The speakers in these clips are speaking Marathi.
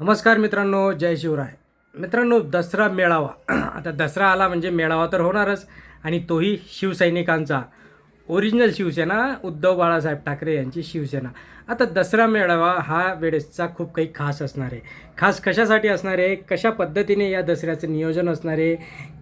नमस्कार मित्रांनो जय शिवराय. मित्रांनो दसरा मेळावा. आता दसरा आला म्हणजे मेळावा तर होणारच आणि तोही शिवसैनिकांचा. ओरिजिनल शिवसेना उद्धव बाळासाहेब ठाकरे यांची शिवसेना. आता दसरा मेळावा हा वेळेसचा खूप काही खास असणार आहे. खास कशासाठी असणार आहे? कशा पद्धतीने या दसऱ्याचं नियोजन असणार आहे?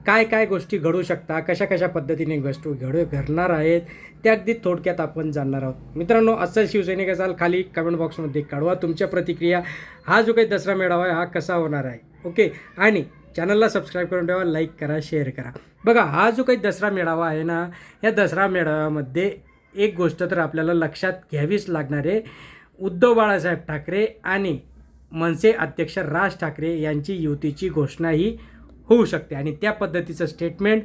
काय काय गोष्टी घडू शकता? कशा कशा पद्धतीने गोष्टी घडू घडणार आहेत? त्या अगदी थोडक्यात आपण जाणणार आहोत. मित्रांनो असं शिवसैनिक असाल खाली कमेंट बॉक्समध्ये काढवा तुमच्या प्रतिक्रिया. हा जो काही दसरा मेळावा आहे हा कसा होणार आहे? ओके आणि चॅनलला सबस्क्राईब करून ठेवा लाईक करा शेअर करा. बघा हा जो काही दसरा मेळावा आहे ना या दसरा मेळाव्यामध्ये एक गोष्ट तर आपल्याला लक्षात घ्यावीच लागणार आहे. उद्धव बाळासाहेब ठाकरे आणि मनसे अध्यक्ष राज ठाकरे यांची युतीची घोषणाही होऊ शकते. आणि त्या पद्धतीचं स्टेटमेंट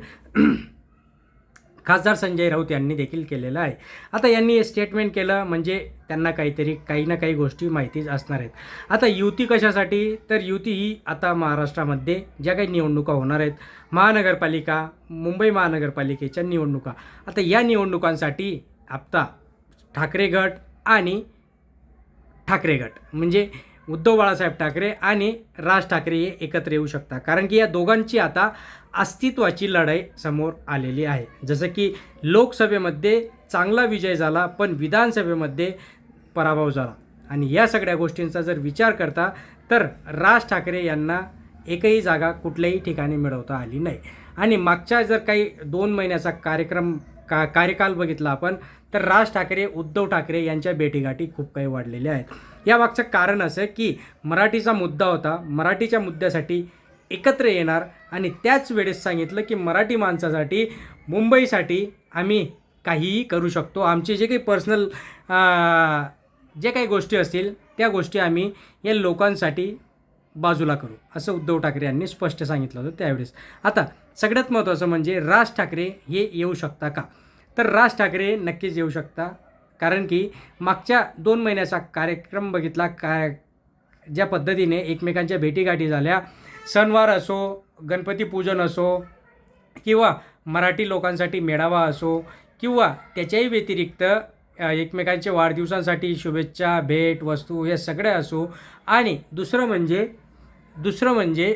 खासदार संजय राऊत यांनी देखील केलेलं आहे. आता यांनी हे स्टेटमेंट केलं म्हणजे त्यांना काहीतरी काही ना काही गोष्टी माहितीच असणार आहेत. आता युती कशासाठी? तर युती ही आता महाराष्ट्रामध्ये ज्या काही निवडणुका होणार आहेत महानगरपालिका मुंबई महानगरपालिकेच्या निवडणुका. आता या निवडणुकांसाठी आता ठाकरे गट आणि ठाकरे गट. म्हणजे उद्धव बाळासाहेब ठाकरे आणि राज ठाकरे हे एकत्र येऊ शकता. कारण की या दोघांची आता अस्तित्वाची लढाई समोर आलेली आहे. जसं की लोकसभेमध्ये चांगला विजय झाला पण विधानसभेमध्ये पराभव झाला. आणि या सगळ्या गोष्टींचा जर विचार करता तर राज ठाकरे यांना एकही जागा कुठल्याही ठिकाणी मिळवता आली नाही. आणि मागच्या जर काही दोन महिन्याचा कार्यक्रम का कार्यकाल बघितला आपण तर राज ठाकरे उद्धव ठाकरे यांच्या भेटीगाठी खूप काही वाढलेल्या आहेत. यामागचं कारण असं की मराठीचा मुद्दा होता. मराठीच्या मुद्द्यासाठी एकत्र येणार आणि त्याच वेळेस सांगितलं की मराठी माणसासाठी मुंबईसाठी आम्ही काहीही करू शकतो. आमचे जे काही पर्सनल जे काही गोष्टी असतील त्या गोष्टी आम्ही या लोकांसाठी बाजूला करू असं उद्धव ठाकरे यांनी स्पष्ट सांगितलं होतं त्यावेळेस. आता सगळ्यात महत्त्वाचं म्हणजे राज ठाकरे हे येऊ शकता का? तर राज ठाकरे नक्कीच येऊ शकता. कारण की मागच्या दोन महिन्याचा कार्यक्रम बघितला काय ज्या पद्धतीने एकमेकांच्या भेटीगाठी झाल्या. सणवार असो गणपती पूजन असो किंवा मराठी लोकांसाठी मेळावा असो किंवा त्याच्याही व्यतिरिक्त एकमेकांच्या वाढदिवसांसाठी शुभेच्छा भेट वस्तू हे सगळ्या असो. आणि दुसरं म्हणजे दुसरं म्हणजे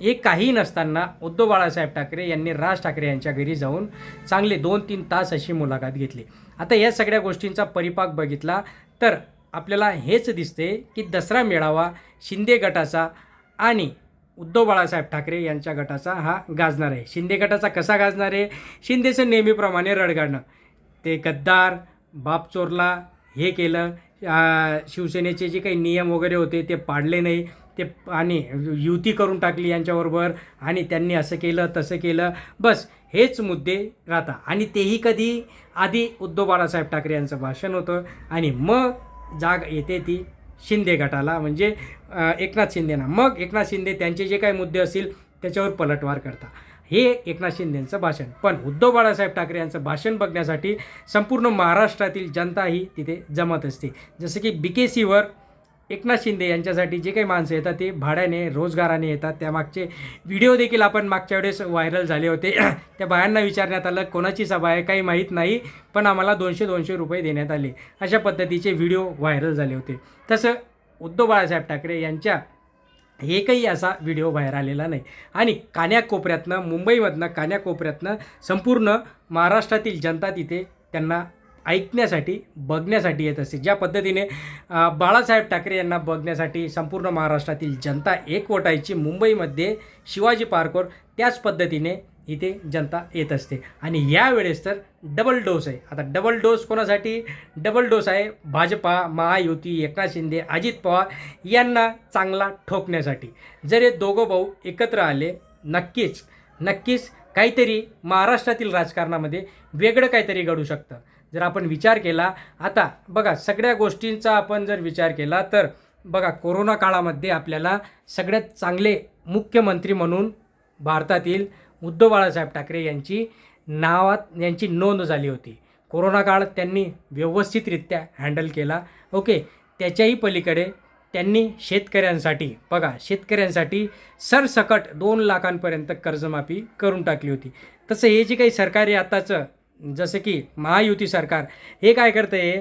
हे काही नसताना उद्धव बाळासाहेब ठाकरे यांनी राज ठाकरे यांच्या घरी जाऊन चांगले दोन तीन तास अशी मुलाखत घेतली. आता या सगळ्या गोष्टींचा परिपाक बघितला तर आपल्याला हेच दिसते की दसरा मेळावा शिंदे गटाचा आणि उद्धव बाळासाहेब ठाकरे यांच्या गटाचा हा गाजणार आहे. शिंदे गटाचा कसा गाजणार आहे? शिंदेचं नेहमीप्रमाणे रडगाडणं ते गद्दार बाप चोरला हे केलं शिवसेनेचे जे काही नियम वगैरे होते ते पाडले नाही. ते आणि युती करून टाकली यांच्याबरोबर आणि त्यांनी असं केलं तसं केलं. बस हेच मुद्दे राहता. आणि तेही कधी आधी उद्धव बाळासाहेब ठाकरे यांचं भाषण होतं आणि मग जाग येते ती शिंदे गटाला. म्हणजे एकनाथ शिंदेना. मग एकनाथ शिंदे त्यांचे जे काही मुद्दे असतील त्याच्यावर पलटवार करता. हे एकनाथ शिंदेंचं भाषण. पण उद्धव बाळासाहेब ठाकरे यांचं भाषण बघण्यासाठी संपूर्ण महाराष्ट्रातील जनता ही तिथे जमत असते. जसं की बी के सीवर एकनाथ शिंदे यांच्यासाठी जे काही माणसं येतात ते भाड्याने रोजगाराने येतात. त्यामागचे व्हिडिओ देखील आपण मागच्या वेळेस व्हायरल झाले होते. त्या बायांना विचारण्यात आलं कोणाची सभा आहे? काही माहीत नाही पण आम्हाला दोनशे दोनशे रुपये देण्यात आले. अशा पद्धतीचे व्हिडिओ व्हायरल झाले होते. तसं उद्धव बाळासाहेब ठाकरे यांच्या हे काही असा व्हिडिओ बाहेर आलेला नाही. आणि कान्याकोपऱ्यातनं मुंबईमधनं कान्याकोपऱ्यातनं संपूर्ण महाराष्ट्रातील जनता तिथे त्यांना ऐकण्यासाठी बघण्यासाठी येत असते. ज्या पद्धतीने बाळासाहेब ठाकरे यांना बघण्यासाठी संपूर्ण महाराष्ट्रातील जनता एकवटायची मुंबईमध्ये शिवाजी पार्कवर त्याच पद्धतीने इथे जनता येत असते. आणि यावेळेस तर डबल डोस आहे. आता डबल डोस कोणासाठी? डबल डोस आहे भाजपा महायुती एकनाथ शिंदे अजित पवार यांना चांगला ठोकण्यासाठी. जर हे दोघं भाऊ एकत्र आले नक्कीच नक्कीच काहीतरी महाराष्ट्रातील राजकारणामध्ये वेगळं काहीतरी घडू शकतं. जर आपण विचार केला आता बघा सगळ्या गोष्टींचा आपण जर विचार केला तर बघा कोरोना काळामध्ये आपल्याला सगळ्यात चांगले मुख्यमंत्री म्हणून भारतातील उद्धव बाळासाहेब ठाकरे यांची नावात यांची नोंद झाली होती. कोरोना काळ त्यांनी व्यवस्थितरित्या हँडल केला. ओके त्याच्याही पलीकडे त्यांनी शेतकऱ्यांसाठी बघा शेतकऱ्यांसाठी सरसकट दोन लाखांपर्यंत कर्जमाफी करून टाकली होती. तसं हे जे काही सरकारी आताचं जसं की महायुती सरकार हे काय करतं आहे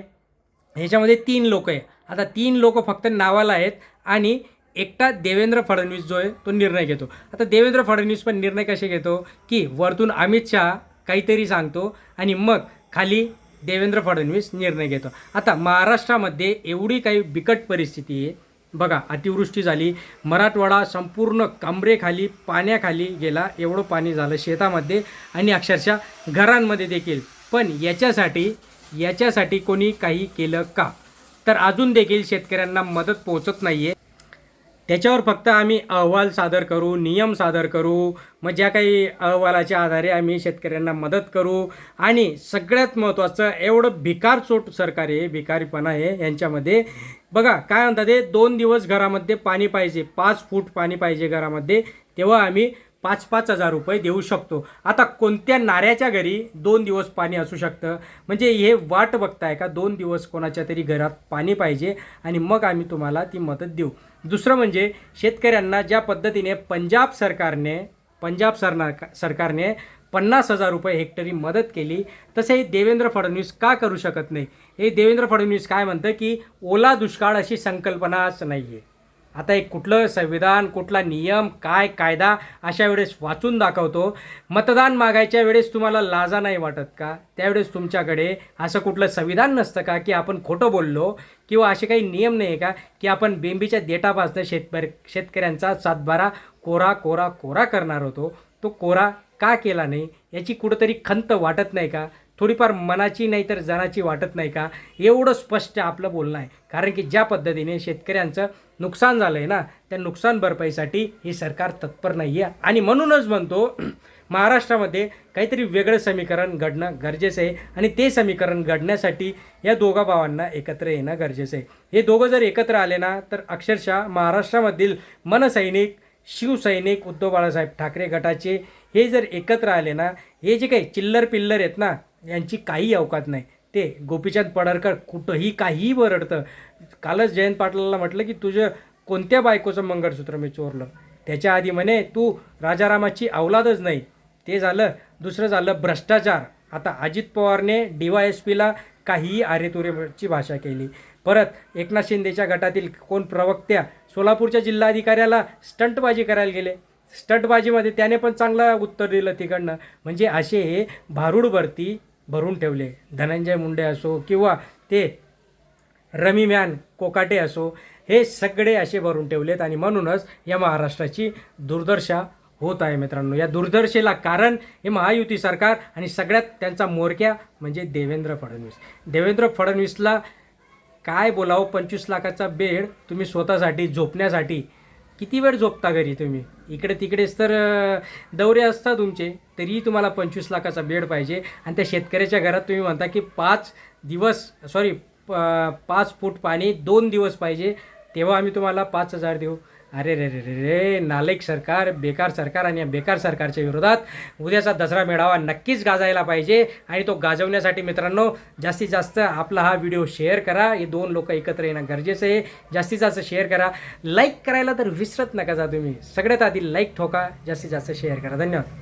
ह्याच्यामध्ये तीन लोक आहे. आता तीन लोक फक्त नावाला आहेत आणि एकटा देवेंद्र फडणवीस जो आहे तो निर्णय घेतो. आता देवेंद्र फडणवीस पण निर्णय कसे घेतो? की वरतून अमित शहा काहीतरी सांगतो आणि मग खाली देवेंद्र फडणवीस निर्णय घेतो. आता महाराष्ट्रामध्ये एवढी काही बिकट परिस्थिती आहे. बघा अतिवृष्टी झाली. मराठवाडा संपूर्ण कमरेखाली पाण्याखाली गेला. एवढं पाणी झालं शेतामध्ये आणि अक्षरशः घरांमध्ये देखील. पण याच्यासाठी याच्यासाठी कोणी काही केलं का? तर अजून देखील शेतकऱ्यांना मदत पोहोचत नाही आहे त्याच्यावर फक्त आम्ही अहवाल सादर करू नियम सादर करू. मग ज्या काही अहवालाच्या आधारे आम्ही शेतकऱ्यांना मदत करू. आणि सगळ्यात महत्त्वाचं एवढं भिकारचोट सरकार आहे भिकारीपणा आहे यांच्यामध्ये. बघा काय म्हणतात ते? दोन दिवस घरामध्ये पाणी पाहिजे पाच फूट पाणी पाहिजे घरामध्ये. तेव्हा आम्ही पाच पाच हजार रुपये देऊ शकतो. आता कोणत्या नाऱ्याच्या घरी दोन दिवस पाणी असू शकतं? म्हणजे हे वाट बघताय का? दोन दिवस कोणाच्या तरी घरात पाणी पाहिजे आणि मग आम्ही तुम्हाला ती मदत देऊ. दुसरं म्हणजे शेतकऱ्यांना ज्या पद्धतीने पंजाब सरकारने पंजाब सरना सरकारने पन्नास हजार रुपये हेक्टरी मदत केली तसे हे देवेंद्र फडणवीस का करू शकत नाही? हे देवेंद्र फडणवीस काय म्हणतं की ओला दुष्काळ अशी संकल्पनाच नाही आहे आता एक कुठलं संविधान कुठला नियम काय कायदा अशा वेळेस वाचून दाखवतो. मतदान मागायच्या वेळेस तुम्हाला लाजा नाही वाटत का? त्यावेळेस तुमच्याकडे असं कुठलं संविधान नसतं का की आपण खोटं बोललो? किंवा असे काही नियम नाही आहे का की आपण बेंबीच्या देठापासनं शेतकरी शेतकऱ्यांचा सातबारा कोरा कोरा कोरा करणार होतो? तो कोरा का केला नाही? याची कुठंतरी खंत वाटत नाही का? थोडीफार मनाची नाही तर जनाची वाटत नाही का? एवढं स्पष्ट आपलं बोलणं आहे. कारण की ज्या पद्धतीने शेतकऱ्यांचं नुकसान झालं आहे ना त्या नुकसान भरपाईसाठी हे सरकार तत्पर नाही आहे आणि म्हणूनच म्हणतो महाराष्ट्रामध्ये काहीतरी वेगळं समीकरण घडणं गरजेचं आहे. आणि ते समीकरण घडण्यासाठी या दोघा भावांना एकत्र येणं गरजेचं आहे. हे दोघं जर एकत्र आले ना तर अक्षरशः महाराष्ट्रामधील मनसैनिक शिवसैनिक उद्धव बाळासाहेब ठाकरे गटाचे हे जर एकत्र आले ना हे जे काही चिल्लर पिल्लर आहेत ना यांची काही अवकात नाही. ते गोपीचंद पडळकर कुठंही काहीही बरडतं कालच जयंत पाटलाला म्हटलं की तुझं कोणत्या बायकोचं मंगळसूत्र मी चोरलं? त्याच्या आधी म्हणे तू राजारामाची अवलादच नाही. ते झालं. दुसरं झालं भ्रष्टाचार. आता अजित पवारने डी वाय एस पीला काहीही आरेतुरेची भाषा केली. परत एकनाथ शिंदेच्या गटातील कोण प्रवक्त्या सोलापूरच्या जिल्हाधिकाऱ्याला स्टंटबाजी करायला गेले. स्टंटबाजीमध्ये त्याने पण चांगलं उत्तर दिलं तिकडनं. म्हणजे असे हे भारूड भरती भरून ठेवले. धनंजय मुंडे असो किंवा ते रमी मॅन कोकाटे असो हे सगळे असे भरून ठेवलेत आणि म्हणूनच या महाराष्ट्राची दुर्दशा होत आहे मित्रांनो. या दुर्दशेला कारण हे महायुती सरकार आणि सगळ्यात त्यांचा मोरक्या म्हणजे देवेंद्र फडणवीस. देवेंद्र फडणवीसला काय बोलावं? पंचवीस लाखाचा बेड तुम्ही स्वतःसाठी झोपण्यासाठी किती वेळ झोपता घरी तुम्ही? इकडे तिकडेच तर दौरे असतात तुमचे. तरीही तुम्हाला पंचवीस लाखाचा बेड पाहिजे. आणि त्या शेतकऱ्याच्या घरात तुम्ही म्हणता की पाच दिवस सॉरी पाच फूट पाणी दोन दिवस पाहिजे. तेव्हा आम्ही तुम्हाला पाच हजार देऊ. अरे रे रे रे रे नालायक सरकार बेकार सरकार आणि या बेकार सरकारच्या विरोधात उद्याचा दसरा मेळावा नक्कीच गाजायला पाहिजे आणि तो गाजवण्यासाठी मित्रांनो जास्तीत जास्त आपला हा व्हिडिओ शेअर करा. हे दोन लोक एकत्र येणं गरजेचं आहे. जास्तीत जास्त शेअर करा. लाईक करायला तर विसरत नका जा तुम्ही. सगळ्यात आधी लाईक ठोका जास्तीत जास्त शेअर करा. धन्यवाद.